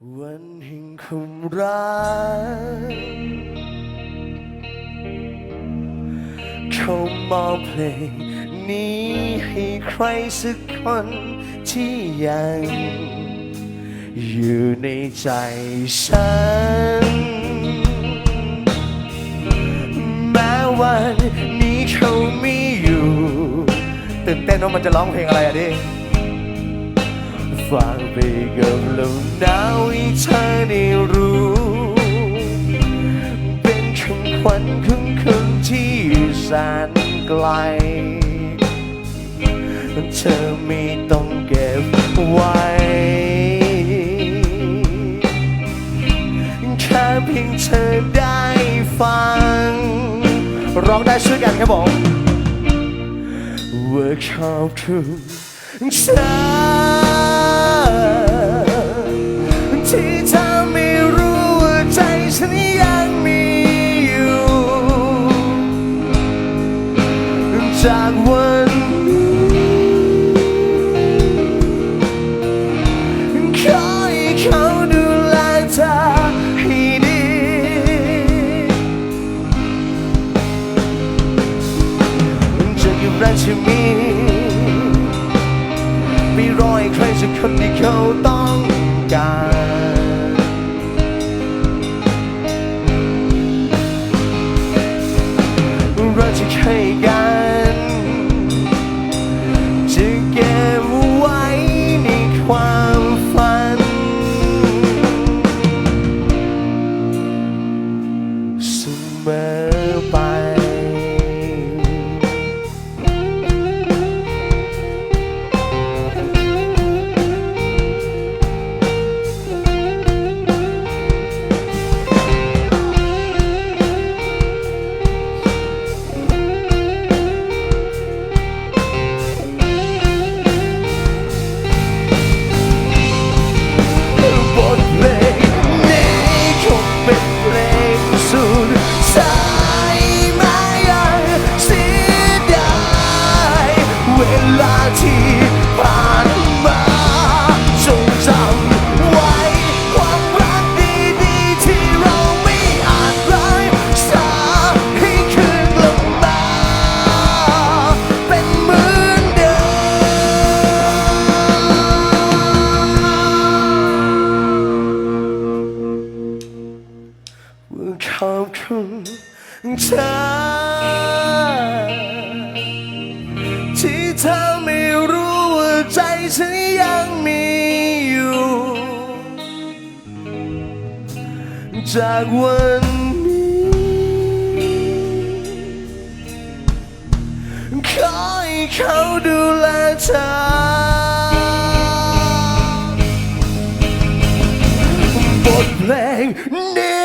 วันแห่งความรักเขามอบเพลงนี้ให้ใครสักคนที่ยังอยู่ในใจฉัน แม้วันนี้เขาไม่อยู่ ตื่นเต้นว่ามันจะร้องเพลงอะไรอะดิ ฝากไปกับลมหนาวให้เธอได้รู้ เป็นของขวัญของคนที่แสนไกล เธอไม่ต้องเก็บไว้แค่เพียงเธอได้ฟัง ร้องได้ช่วยกันครับผมว่าขอบคุณเธอ เขาดูแลเธอให้ดี มันจะอยู่รักจะมีไม่รอให้ใครสักคนที่เขาต้องการ ม เธอที่เธอไม่รู้ว่าใจฉันยังมีอยู่ จากวันนี้ขอให้เขาดูแลเธอบทเพลงนี้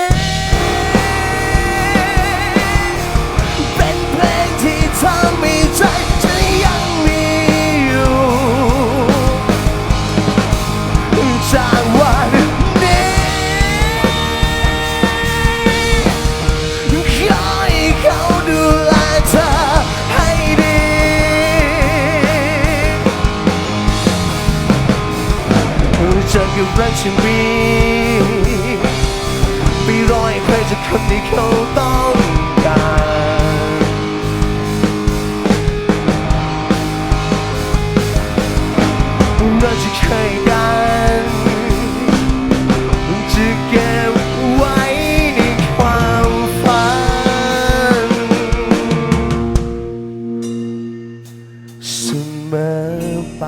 ก็บรักฉันมีไปรอให้ใครจะคนที่เขาต้องการเราจะเคยกันจะเก็บไว้ในความฝันเสมอไป